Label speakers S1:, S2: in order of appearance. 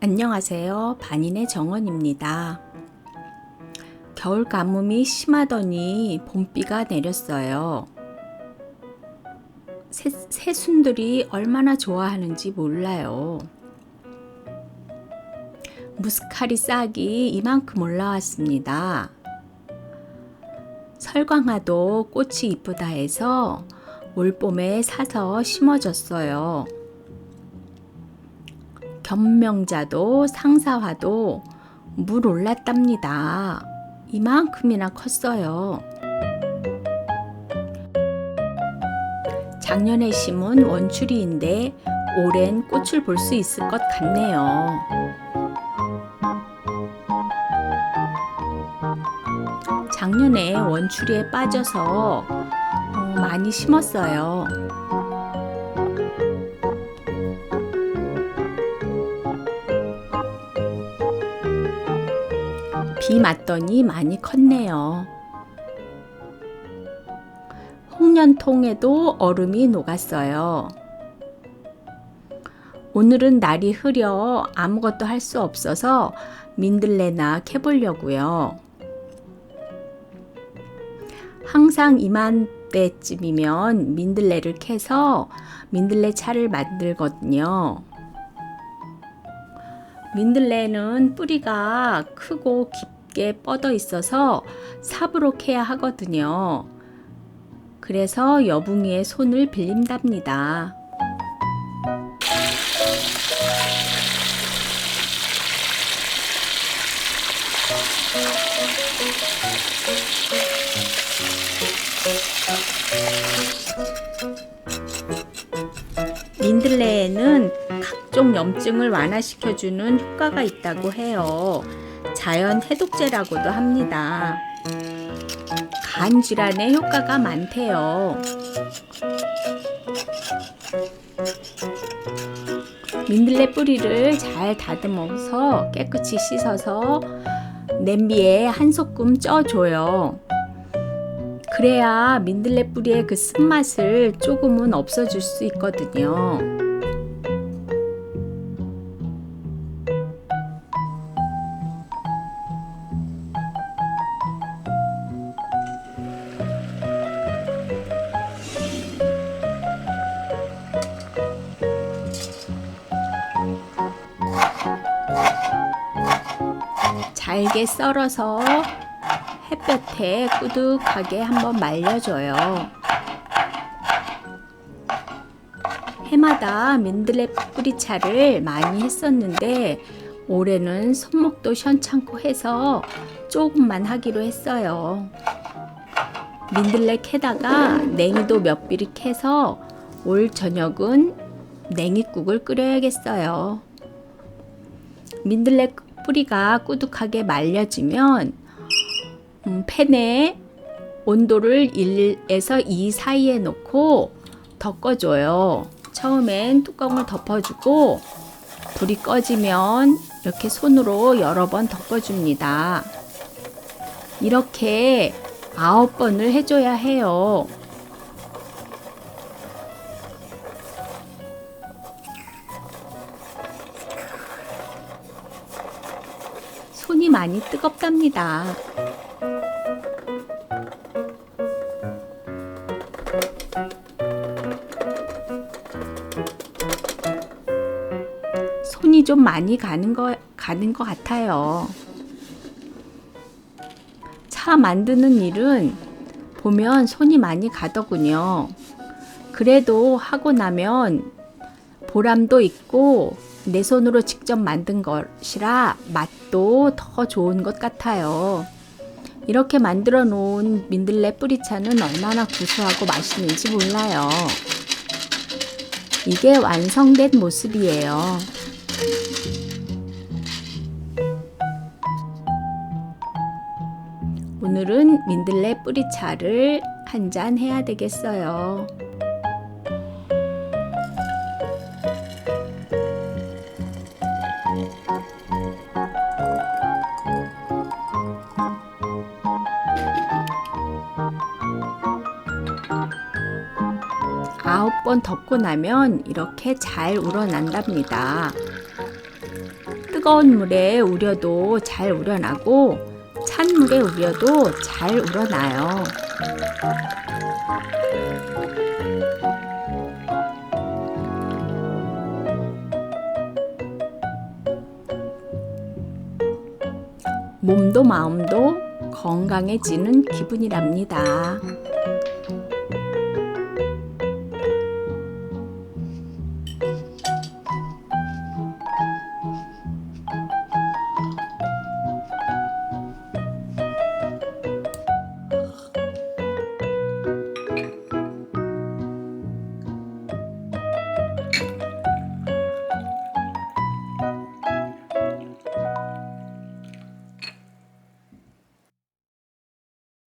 S1: 안녕하세요. 반인의 정원입니다. 겨울 가뭄이 심하더니 봄비가 내렸어요. 새, 새순들이 얼마나 좋아하는지 몰라요. 무스카리 싹이 이만큼 올라왔습니다. 설광화도 꽃이 이쁘다 해서 올봄에 사서 심어줬어요. 견명자도 상사화도 물 올랐답니다. 이만큼이나 컸어요. 작년에 심은 원추리인데 올해는 꽃을 볼 수 있을 것 같네요. 작년에 원추리에 빠져서 어, 많이 심었어요. 비 맞더니 많이 컸네요. 홍련통에도 얼음이 녹았어요. 오늘은 날이 흐려 아무것도 할 수 없어서 민들레나 캐보려고요. 항상 이맘때쯤이면 민들레를 캐서 민들레 차를 만들거든요. 민들레는 뿌리가 크고 깊게 뻗어 있어서 삽으로 캐야 하거든요. 그래서 여붕이의 손을 빌린답니다. 염증을 완화시켜주는 효과가 있다고 해요. 자연 해독제라고도 합니다. 간 질환에 효과가 많대요. 민들레 뿌리를 잘 다듬어서 깨끗이 씻어서 냄비에 한 소끔 쪄줘요. 그래야 민들레 뿌리의 그 쓴맛을 조금은 없어질 수 있거든요. 잘게 썰어서 햇볕에 꾸둑하게 한번 말려줘요. 해마다 민들레 뿌리차를 많이 했었는데 올해는 손목도 시원찮고 해서 조금만 하기로 했어요. 민들레 캐다가 냉이도 몇 비리 캐서 올 저녁은 냉이국을 끓여야겠어요. 민들레 뿌리가 꾸둑하게 말려지면 음, 팬에 온도를 1에서 2 사이에 놓고 덮어줘요. 처음엔 뚜껑을 덮어주고 불이 꺼지면 이렇게 손으로 여러 번 덮어줍니다. 이렇게 아홉 번을 해줘야 해요. 손이 많이 뜨겁답니다. 손이 좀 많이 가는 거 가는 것 같아요. 차 만드는 일은 보면 손이 많이 가더군요. 그래도 하고 나면 보람도 있고 내 손으로 직접 만든 것이라 맛 도 더 좋은 것 같아요. 이렇게 만들어 놓은 민들레 뿌리차는 얼마나 구수하고 맛있는지 몰라요. 이게 완성된 모습이에요. 오늘은 민들레 뿌리차를 한 잔 해야 되겠어요. 번 덮고 나면 이렇게 잘 우러난답니다. 뜨거운 물에 우려도 잘 우러나고 찬 물에 우려도 잘 우러나요. 몸도 마음도 건강해지는 기분이랍니다.